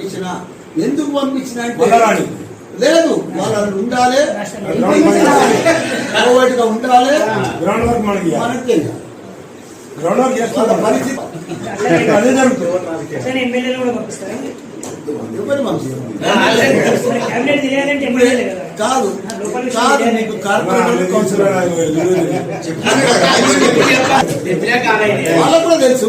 పంపించిన? ఎందుకు పంపించిన అంటే. లేదు వాళ్ళు ఉండాలి. కోవిడ్గా ఉండాలి. గ్రౌండ్ వర్క్ మనకి తెలియదు. గ్రౌండ్ వర్క్ పరిస్థితి. అదే జరుగుతుంది. కదా. కాదు. కాదు నీకు కార్పొరేటర్ కౌన్సిలర్ వాళ్ళకు కూడా తెలుసు.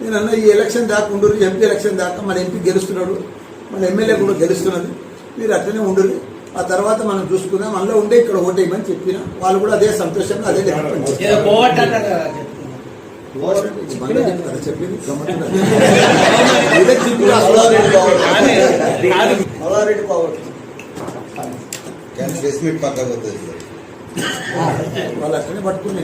నేను అన్న ఈ ఎలక్షన్ దాకా ఉండరు ఎంపీ ఎలక్షన్ దాకా మన ఎంపీ గెలుస్తున్నాడు మన ఎమ్మెల్యే కూడా గెలుస్తున్నది. మీరు అట్లనే ఉండరు ఆ తర్వాత మనం చూసుకుందాం. అందులో ఉండే ఇక్కడ ఓటేయమని చెప్పిన. వాళ్ళు కూడా అదే సంతోషంగా అదే? చెప్పింది. వాళ్ళు అట్లనే పట్టుకుని